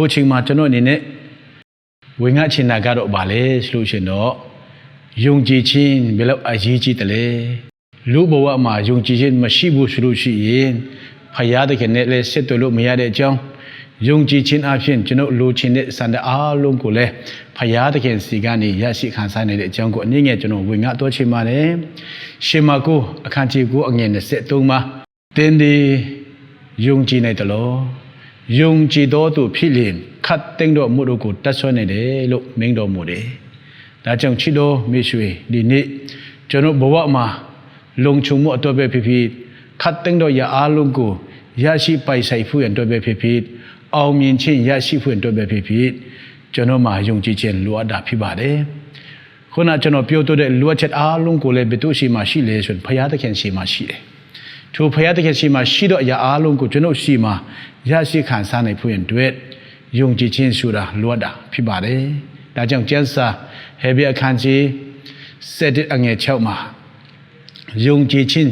အခုချိန်မှာကျွန်တော်အနေနဲ့ဝင်ငါချင်တာကတော့ဗာလဲဆိုလို့ရှိရင်တော့ယုံကြည်ခြင်းဘယ်လောက်အရေးကြီးတယ်လဲလူဘဝမှာယုံကြည်ခြင်းမရှိဘူးဆိုလို့ရှိရင်ဖယားတခင်နဲ့လည်းဆက်သွယ်လို့မရတဲ့အကြောင်းယုံကြည်ခြင်းအပြင်ကျွန်တော်လိုချင်တဲ့စံတဲ့အားလုံးကိုလည်းဖယားတခင်စီကနေရရှိခံစားနိုင်တဲ့အကြောင်းကိုအနည်းငယ်ကျွန်တော်ဝင်ငါတော့ချင်ပါတယ်ရှင်မကိုအခန်းကြီးကိုအငယ်23မှာတင်းဒီယုံကြည်နိုင်တယ်လို့ ယုံကြည်တော်သူဖြစ်လင်ခတ်သိမ့်တော်မူတို့ကိုတတ်ဆွနေတယ်လို့မင်းတော်မူတယ်ဒါကြောင့်ချစ်တော်မိတ်ဆွေဒီနေ့ကျွန်တော်ဘဝမှာလုံခြုံမှုအတော့ပဲဖြစ်ဖြစ်ခတ်သိမ့်တော်ရအားလုံးကိုရရှိပိုင်ဆိုင်ဖို့ရတော့ပဲဖြစ်ဖြစ်အောင်မြင်ခြင်းရရှိဖို့ရတော့ပဲဖြစ်ဖြစ်ကျွန်တော်မှာယုံကြည်ခြင်းလိုအပ်တာဖြစ်ပါတယ်ခုနကျွန်တော်ပြောတော့တဲ့လိုအပ်ချက်အားလုံးကိုလည်းဘယ်သူရှိမှရှိလဲဆိုရင်ဘုရားသခင်ရှိမှရှိတယ် ထိုဘုရားသခင်ရှိမှရှိတော့အရာအားလုံးကိုကျွန်တော်ရှိမှရရှိခံစားနိုင်ဖို့ရတဲ့ယုံကြည်ခြင်းဆိုတာလိုအပ်တာဖြစ်ပါတယ်ဒါကြောင့်ကျမ်းစာဟေဘဲအခန်းကြီး7အငယ်6မှာယုံကြည်ခြင်း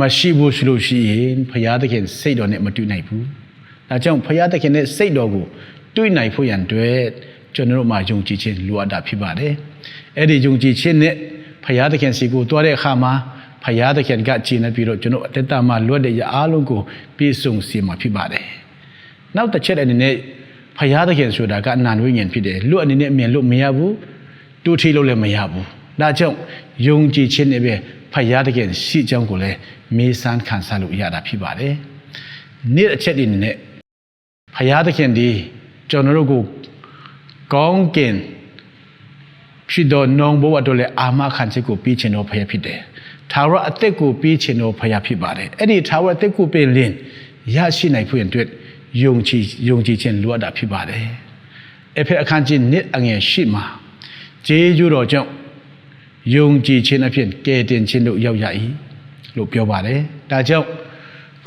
မရှိဘူးဆိုလို့ရှိရင်ဘုရားသခင်စိတ်တော်နဲ့မတွေ့နိုင်ဘူးဒါကြောင့်ဘုရားသခင်နဲ့စိတ်တော်ကိုတွေ့နိုင်ဖို့ရန်အတွက်ကျွန်တော်တို့မှာယုံကြည်ခြင်းလိုအပ်တာဖြစ်ပါတယ်အဲ့ဒီယုံကြည်ခြင်းနဲ့ဘုရားသခင်စီကိုတွားတဲ့အခါမှာ ဖယားသခင်ကကြည်နေပြီးတော့ကျွန်တော်အတ္တမှာလွတ်တဲ့ရအားလုံးကိုပြည့်စုံစေမှာဖြစ်ပါတယ်။နောက်တစ်ချက်အနေနဲ့ဖယားသခင်ဆိုတာကအနန္တဝိညာဉ်ဖြစ်တယ်။လွတ်အနေနဲ့အမြင်လို့မရဘူး။တူထီလို့လည်းမရဘူး။ဒါကြောင့်ယုံကြည်ခြင်းနဲ့ပဲဖယားသခင်ရှိကြောင်းကိုလည်းမေးစမ်းခံစားလို့ရတာဖြစ်ပါတယ်။နေ့အချက်ဒီနဲ့ဖယားသခင်ဒီကျွန်တော်တို့ကိုကောင်းကင်ဖြစ်တော်နောင်ဘဝတို့လည်းအာမခံချက်ကိုပြီးချင်တော်ဖယားဖြစ်တယ်။ ထာဝရအသက်ကိုပြီးချင်တော်ဖယားဖြစ်ပါတယ်။အဲ့ဒီထာဝရအသက်ကိုပင်လင်ရရှိနိုင်ဖို့အတွက်ယုံကြည်ယုံကြည်ခြင်းလိုအပ်တာဖြစ်ပါတယ်။အဖေအခန်းကြီးနှစ်အငယ်ရှိမှာဂျေဂျူတော်ကြောင့်ယုံကြည်ခြင်းအဖြစ်ကယ်တင်ခြင်းတို့ရောက်ရ၏လို့ပြောပါတယ်။ဒါကြောင့်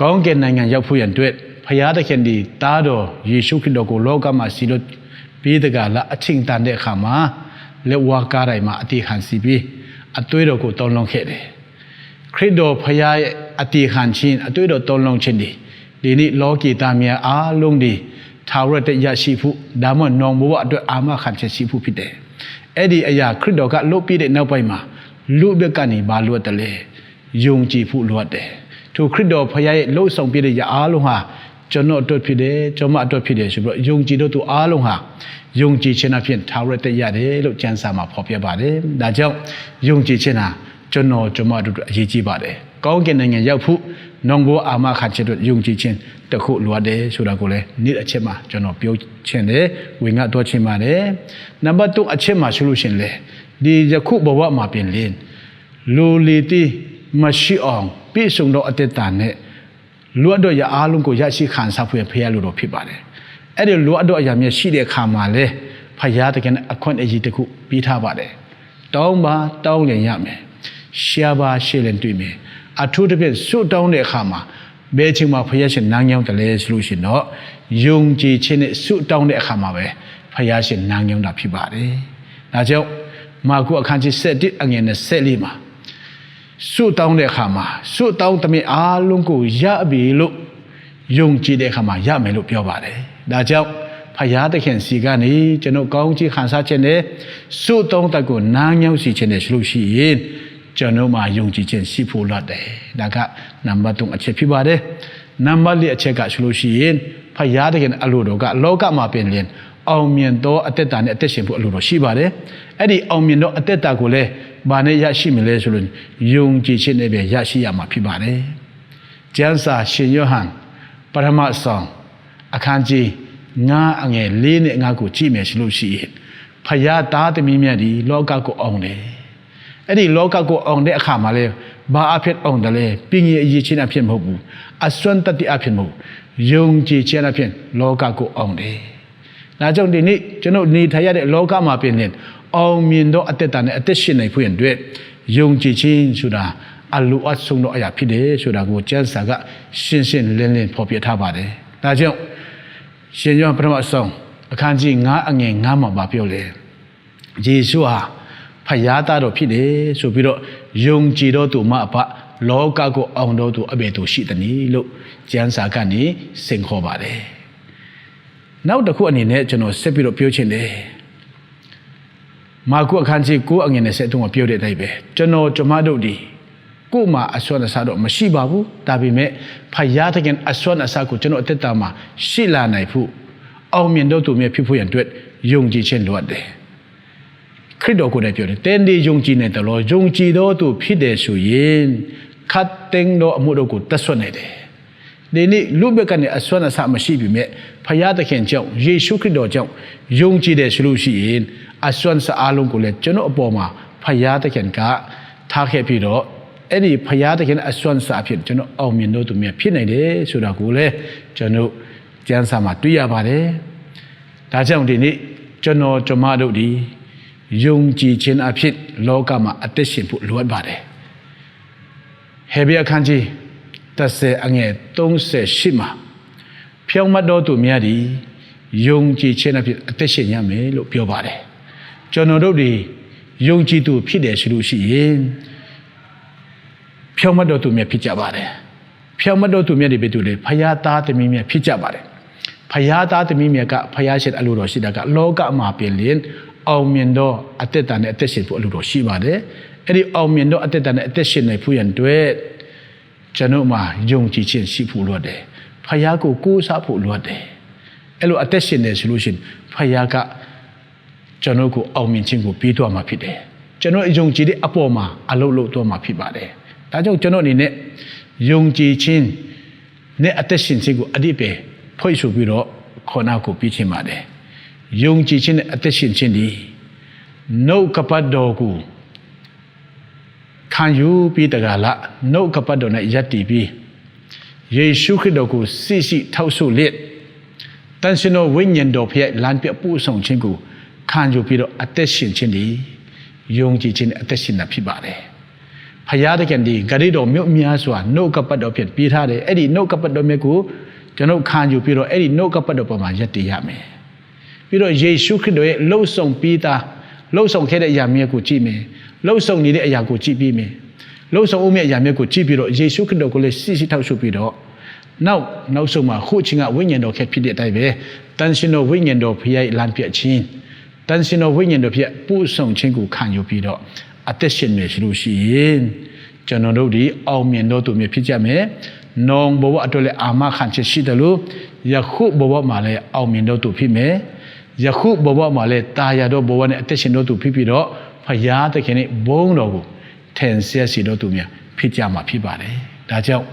ကောင်းကင်နိုင်ငံရောက်ဖို့ရန်အတွက်ဖယားသခင်ဒီတားတော်ယေရှုခရစ်တော်ကိုလောကမှာစီလို့ပြီးတကလားအချိန်တန်တဲ့အခါမှာလက်ဝါးကားတိုင်းမှာအတိခံစီပြီးအသွေးတော်ကိုတောင်းလုံးခဲ့တယ် ခရစ်တော်ဖယားရဲ့အတိခံခြင်းအသွေးတော်တောင်းလုံးခြင်းဒီဒီနေ့လောကီသားများအားလုံးဒီထာဝရတရရှိဖို့ဒါမှနောင်ဘဝအတွက်အာမခံချက်ရှိဖို့ဖြစ်တယ်အဲ့ဒီအရာခရစ်တော်ကလုပ်ပြီးတဲ့နောက်ပိုင်းမှာလူဘက်ကနေဘာလို့တလဲယုံကြည်ဖို့လိုအပ်တယ်ထိုခရစ်တော်ဖယားရဲ့လှုပ်ဆောင်ပြတဲ့ရအားလုံးဟာကျွန်တော်အတွက်ဖြစ်တယ်ကျွန်မအတွက်ဖြစ်တယ်ဆိုပြီးတော့ယုံကြည်တော့သူအားလုံးဟာယုံကြည်ခြင်းအဖြစ်ထာဝရတရတယ်လို့ကျမ်းစာမှာဖော်ပြပါတယ်ဒါကြောင့်ယုံကြည်ခြင်းဟာ ကျွန်တော်ကျွန်မတို့အရေးကြီးပါတယ်ကောင်းကင်နိုင်ငံရောက်ဖို့နောင်ဘအာမခံချက်တို့ယုံကြည်ခြင်းတခုလိုအပ်တယ်ဆိုတာကိုလည်းနေ့အချက်မှာကျွန်တော်ပြောချင်တယ်ဝင်ငါတော့ချင်ပါတယ်နံပါတ်3အချက်မှာဆိုလို့ရှင်လေဒီယခုဘဝမှာပြင်လင်းလူလီတီမရှိအောင်ပြည့်စုံတော့အတ္တတာနဲ့လူအပ်တော့ရအားလုံးကိုရရှိခံစားဖွယ်ဖရားလို့တော့ဖြစ်ပါတယ်အဲ့ဒီလူအပ်တော့အရာများရှိတဲ့အခါမှာလဲဖရားတကယ်အခွင့်အရေးတစ်ခုပြီးထားပါတယ်တောင်းပါတောင်းလင်ရမယ် ရှားပါရှေ့လည်းတွေ့မယ်အထူးသဖြင့်စွတ်တောင်းတဲ့အခါမှာဘယ်ချိန်မှာဖယားရှင်နန်းညောင်းတယ်လဲဆိုလို့ရှိရင်တော့ယုံကြည်ခြင်းနဲ့စွတ်တောင်းတဲ့အခါမှာပဲဖယားရှင်နန်းညောင်းတာဖြစ်ပါတယ်။ဒါကြောင့်မာကုအခန်းကြီး7အငယ်နဲ့14မှာစွတ်တောင်းတဲ့အခါမှာစွတ်တောင်းတဲ့အားလုံးကိုရပြီလို့ယုံကြည်တဲ့အခါမှာရမယ်လို့ပြောပါတယ်။ဒါကြောင့်ဖယားသခင်စီကနေကျွန်တော်ကောင်းချီးခံစားခြင်းနဲ့စွတ်တောင်းတဲ့ကိုနားညောင်းစီခြင်းနဲ့ရှိလို့ရှိရင် ကျွန်တော်မှာယုံကြည်ခြင်းရှိဖို့လိုတယ်ဒါကနံပါတ်3အချက်ဖြစ်ပါတယ်နံပါတ်4အချက်ကဆိုလို့ရှိရင်ဖယားတကယ်အလိုတော်ကလောကမှာပင်လင်အောင်မြင်သောအသက်တာနဲ့အသက်ရှင်ဖို့အလိုတော်ရှိပါတယ်အဲ့ဒီအောင်မြင်သောအသက်တာကိုလည်းဘာနဲ့ရရှိမလဲဆိုလို့ယုံကြည်ခြင်းနဲ့ပဲရရှိရမှာဖြစ်ပါတယ်ကျမ်းစာရှင်ယောဟန်ပထမဆောင်အခန်းကြီး9အငယ်4နဲ့5ကိုကြည့်မယ်ဆိုလို့ရှိရင်ဖယားသားသမီးမြတ်ဒီလောကကိုအောင်တယ် အဲ့ဒီလောကကိုအောင်တဲ့အခါမှာလဲဘာအဖြစ်အောင်တယ်လဲပြင်းရအရေးချင်းအဖြစ်မဟုတ်ဘူးအစွမ်းတတိအဖြစ်မဟုတ်ယုံကြည်ခြင်းအဖြစ်လောကကိုအောင်တယ်ဒါကြောင့်ဒီနေ့ကျွန်တော်နေထိုင်ရတဲ့လောကမှာပြင်နေအောင်မြင်တော့အသက်တာနဲ့အသက်ရှင်နိုင်ဖို့ရန်အတွက်ယုံကြည်ခြင်းဆိုတာအလိုအဆုံးတော့အရာဖြစ်တယ်ဆိုတာကိုကျမ်းစာကရှင်းရှင်းလင်းလင်းဖော်ပြထားပါတယ်ဒါကြောင့်ရှင်ယောဟန်ပထမဆုံးအခန်းကြီး9အငယ်9မှာပြောလဲယေရှုဟာ ဖယားသားတော်ဖြစ်တယ်ဆိုပြီးတော့ယုံကြည်တော်သူမအဖလောကကိုအောင်တော်သူအဘယ်သူရှိသနည်းလို့ကျမ်းစာကနေစင်ခေါ်ပါတယ်နောက်တစ်ခုအနေနဲ့ကျွန်တော်ဆက်ပြီးတော့ပြောချင်တယ်မာကုအခန်းကြီးကိုအငယ်နဲ့ဆက်တုံးကပြောတဲ့အတိုင်းပဲကျွန်တော်ကျမတို့ဒီကို့မှာအစွမ်းအစားတော့မရှိပါဘူးဒါပေမဲ့ဖယားတခင်အစွမ်းအစားကိုကျွန်တော်အသက်တာမှာရှိလာနိုင်ဖို့အောင်မြင်တော့သူမြတ်ဖြစ်ဖို့ရန်အတွက်ယုံကြည်ခြင်းလိုအပ်တယ် ခရစ်တော်ကိုယ်တိုင်ပြောတယ်တင်းဒီယုံကြည်နေတယ်လို့ယုံကြည်တော့သူဖြစ်တယ်ဆိုရင်ခတ်တင်တော့အမှုတို့ကိုတတ်ဆွတ်နေတယ်ဒီနေ့လူဘက်ကနေအစွမ်းအစမရှိပြီမဲ့ဖယားသခင်ကြောင့်ယေရှုခရစ်တော်ကြောင့်ယုံကြည်တယ်ဆိုလို့ရှိရင်အစွမ်းစအားလုံးကိုလည်းကျွန်တော်အပေါ်မှာဖယားသခင်ကထားခဲ့ပြီးတော့အဲ့ဒီဖယားသခင်အစွမ်းစအဖြစ်ကျွန်တော်အောင်မြင်လို့သူမြတ်ဖြစ်နိုင်တယ်ဆိုတာကိုလည်းကျွန်တော်ကျမ်းစာမှာတွေ့ရပါတယ်ဒါကြောင့်ဒီနေ့ကျွန်တော်ကျမတို့ဒီ ယုံကြည်ခြင်းအဖြစ်လောကမှာအသက်ရှင်ဖို့လိုအပ်ပါတယ်ဟေဘရဲအခန်းကြီး30အငယ်38မှာဖြောင်းမတ်တော်သူများသည်ယုံကြည်ခြင်းအဖြစ်အသက်ရှင်ရမယ်လို့ပြောပါတယ်ကျွန်တော်တို့ဒီယုံကြည်သူဖြစ်တယ်ဆိုလို့ရှိရင်ဖြောင်းမတ်တော်သူများဖြစ်ကြပါတယ်ဖြောင်းမတ်တော်သူများတွေပဲသူလေဖယားသားသမီးများဖြစ်ကြပါတယ်ဖယားသားသမီးများကဖယားရှင်အလိုတော်ရှိတာကလောကမှာပြင်လင် အောင်မြင်သောအသက်တာနဲ့အသက်ရှင်ဖို့အလိုတော်ရှိပါတယ်အဲ့ဒီအောင်မြင်သောအသက်တာနဲ့အသက်ရှင်နိုင်ဖို့ရန်အတွက်ကျွန်တော်မှာယုံကြည်ခြင်းရှိဖို့လိုတယ်ဖယားကိုကိုးစားဖို့လိုတယ်အဲ့လိုအသက်ရှင်နေဆိုလို့ရှိရင်ဖယားကကျွန်တော်ကိုအောင်မြင်ခြင်းကိုပေးသွားမှာဖြစ်တယ်ကျွန်တော်ယုံကြည်တဲ့အပေါ်မှာအလုပ်လုပ်သွားမှာဖြစ်ပါတယ်ဒါကြောင့်ကျွန်တော်အနေနဲ့ယုံကြည်ခြင်းနဲ့အသက်ရှင်ခြင်းကိုအတိပယ်ဖွင့်ဆိုပြီးတော့ခေါ်နာကိုပြီးခြင်းပါတယ် ယုံကြည်ခြင်းနဲ့အသက်ရှင်ခြင်းဒီနှုတ်ကပတ်တော်ကိုခံယူပြီးတကလားနှုတ်ကပတ်တော်နဲ့ယက်တည်ပြီးယေရှုခရစ်တော်ကိုစိစိထောက်ဆုလက်တန်ရှင်တော်ဝိညာဉ်တော်ဖျက်လမ်းပြပို့ဆောင်ခြင်းကိုခံယူပြီးတော့အသက်ရှင်ခြင်းဒီယုံကြည်ခြင်းနဲ့အသက်ရှင်တာဖြစ်ပါတယ်ဖယားတခင်ဒီဂရိတော်မြို့များစွာနှုတ်ကပတ်တော်ဖြင့်ပြီးထားတယ်အဲ့ဒီနှုတ်ကပတ်တော်မြတ်ကိုကျွန်တော်ခံယူပြီးတော့အဲ့ဒီနှုတ်ကပတ်တော်ပေါ်မှာယက်တည်ရမယ် ပြီးတော့ယေရှုခရစ်တော်ရဲ့လှုပ်ဆောင်ပြီးသားလှုပ်ဆောင်ခဲ့တဲ့အရာမြတ်ကိုကြည့်မယ်လှုပ်ဆောင်နေတဲ့အရာကိုကြည့်ပြီးမယ်လှုပ်ဆောင်ဦးမြတ်အရာမြတ်ကိုကြည့်ပြီးတော့ယေရှုခရစ်တော်ကိုလည်းစစ်စစ်ထောက်ရှုပြီးတော့နောက်နောက်ဆုံးမှာခုချင်းကဝိညာဉ်တော်ခက်ဖြစ်တဲ့အတိုင်းပဲတန်ရှင်တော်ဝိညာဉ်တော်ဖျားလမ်းပြချင်းတန်ရှင်တော်ဝိညာဉ်တော်ဖျားပို့ဆောင်ခြင်းကိုခံယူပြီးတော့အသက်ရှင်နေရှိလို့ရှိရင်ကျွန်တော်တို့ဒီအောင်မြင်တော်သူမျိုးဖြစ်ကြမယ်။နောင်ဘဝအတွက်လည်းအာမခံချက်ရှိတယ်လို့ယခုဘဝမှာလည်းအောင်မြင်တော်သူဖြစ်မယ်။ ယခုဘဝမှာလည်းတာယာတော်ဘဝနဲ့အသက်ရှင်တော်သူဖြစ်ပြီးတော့ဖရာသခင်နဲ့ဘုန်းတော်ကိုထင်ဆက်စီတော်သူများဖြစ်ကြမှာဖြစ်ပါတယ်။ဒါကြောင့်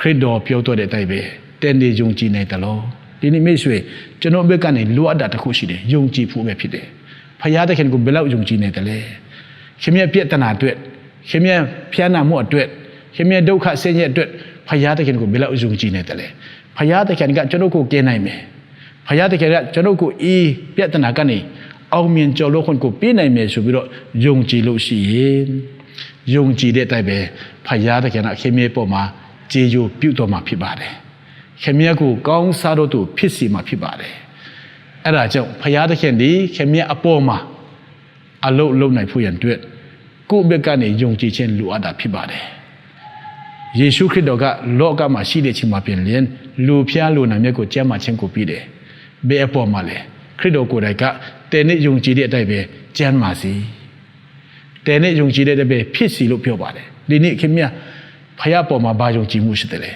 ခရစ်တော်ပြောတော်တဲ့အတိုင်းပဲတဲ့နေယုံကြည်နေတယ်လို့ဒီနေ့မိတ်ဆွေကျွန်တော်ဘက်ကနေလိုအပ်တာတစ်ခုရှိတယ်ယုံကြည်ဖို့ပဲဖြစ်တယ်။ဖရာသခင်ကိုဘယ်လောက်ယုံကြည်နေတယ်လဲ။ခင်ဗျပြည့်တနာအတွက်ခင်ဗျဖျားနာမှုအတွက်ခင်ဗျဒုက္ခဆင်းရဲအတွက်ဖရာသခင်ကိုဘယ်လောက်ယုံကြည်နေတယ်လဲဖရာသခင်ကကျွန်တော်ကိုကဲနိုင်မယ် ဖရာသခင်ကကျွန်တော်ကိုအေးပြဿနာကနေအောင်မြင်ကြော်လို့ခွန်ကိုပေးနိုင်မယ်ဆိုပြီးတော့ယုံကြည်လို့ရှိရင်ယုံကြည်တဲ့အတိုင်းပဲဖရာသခင်ကခင်ဗျပေါ်မှာကြေကြိုပြုတော်မှာဖြစ်ပါတယ်ခင်ဗျကိုကောင်းစားတော့သူဖြစ်စီမှာဖြစ်ပါတယ်အဲ့ဒါကြောင့်ဖရာသခင်ဒီခင်ဗျအပေါ်မှာအလုတ်လုံနိုင်ဖို့ရန်အတွက်ကိုယ့်ဘက်ကနေယုံကြည်ခြင်းလိုအပ်တာဖြစ်ပါတယ်ယေရှုခရစ်တော်ကလောကမှာရှိတဲ့ချိန်မှာပြင်လျင်လူဖျားလူနာမြတ်ကိုကျမ်းမာခြင်းကိုပြီးတယ် ဘယ်အပေါ်မှာလဲခရစ်တော်ကိုယ်တိုင်ကတဲနဲ့ယုံကြည်တဲ့အတိုင်းပဲကျမ်းမာစီတဲနဲ့ယုံကြည်တဲ့အတိုင်းပဲဖြစ်စီလို့ပြောပါတယ်ဒီနေ့ခင်ဗျဖခင်ပေါ်မှာဘာယုံကြည်မှုရှိတယ်လဲ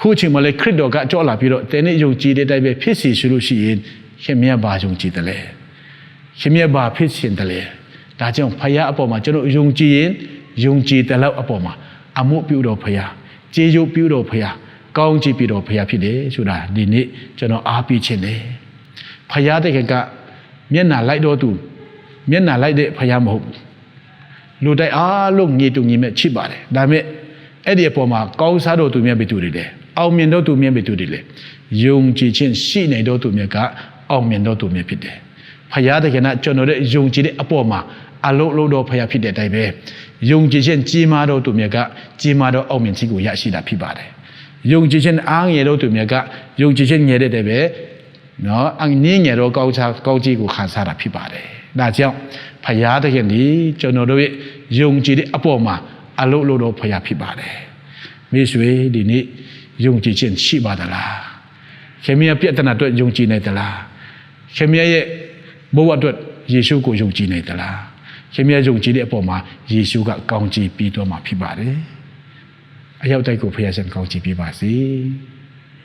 ခုချိန်မှာလေခရစ်တော်ကကြောက်လာပြီးတော့တဲနဲ့ယုံကြည်တဲ့အတိုင်းပဲဖြစ်စီဆိုလို့ရှိရင်ခင်ဗျဘာယုံကြည်တယ်လဲခင်ဗျဘာဖြစ်ရှင်တယ်လဲဒါကြောင့်ဖခင်အပေါ်မှာကျွန်တော်ယုံကြည်ရင်ယုံကြည်တဲ့လောက်အပေါ်မှာအမှုပြုတော်ဖခင်ကျေးဇူးပြုတော်ဖခင် ကောင်းချီးပြုတော်ဖခင်ဖြစ်တယ်ဆိုတာဒီနေ့ကျွန်တော်အားပေးခြင်းတယ်ဖခင်တဲ့ခင်ကမျက်နာလိုက်တော်သူမျက်နာလိုက်တဲ့ဖခင်မဟုတ်ဘူးလူတိုက်အားလုံးညီတူညီမဲ့ချစ်ပါတယ်ဒါပေမဲ့အဲ့ဒီအပေါ်မှာကောင်းစားတော်သူမြတ်ပြီသူတွေလေအောင်မြင်တော်သူမြတ်ပြီသူတွေလေယုံကြည်ခြင်းရှိနေတော်သူမြတ်ကအောင်မြင်တော်သူမြတ်ဖြစ်တယ်ဖရာသခင်ကကျွန်တော်ရဲ့ယုံကြည်တဲ့အပေါ်မှာအလုံးလုံးတော်ဖရာဖြစ်တဲ့အတိုင်းပဲယုံကြည်ခြင်းကြီးမားတော်သူမြတ်ကကြီးမားတော်အောင်မြင်ခြင်းကိုရရှိတာဖြစ်ပါတယ် ယုံကြည်ခြင်းအားငယ်တော့သူမြတ်ကယုံကြည်ခြင်းငယ်တဲ့တည်းပဲနော်အငင်းငယ်တော့ကောင်းချကောင်းကြီးကိုခံစားတာဖြစ်ပါတယ်ဒါကြောင့်ဖရာတခင်ဒီကျွန်တော်တို့ရဲ့ယုံကြည်တဲ့အပေါ်မှာအလုပ်လုပ်တော့ဖရာဖြစ်ပါတယ်မိတ်ဆွေဒီနေ့ယုံကြည်ခြင်းရှိပါသလားခင်မရပြည့်တနာအတွက်ယုံကြည်နေသလားခင်မရရဲ့ဘဝအတွက်ယေရှုကိုယုံကြည်နေသလားခင်မရယုံကြည်တဲ့အပေါ်မှာယေရှုကကောင်းချီးပေးတော်မှာဖြစ်ပါတယ် အရောက်တိုက်ကိုဖခင်ရှင်ကောင်းချီးပေးပါစေ။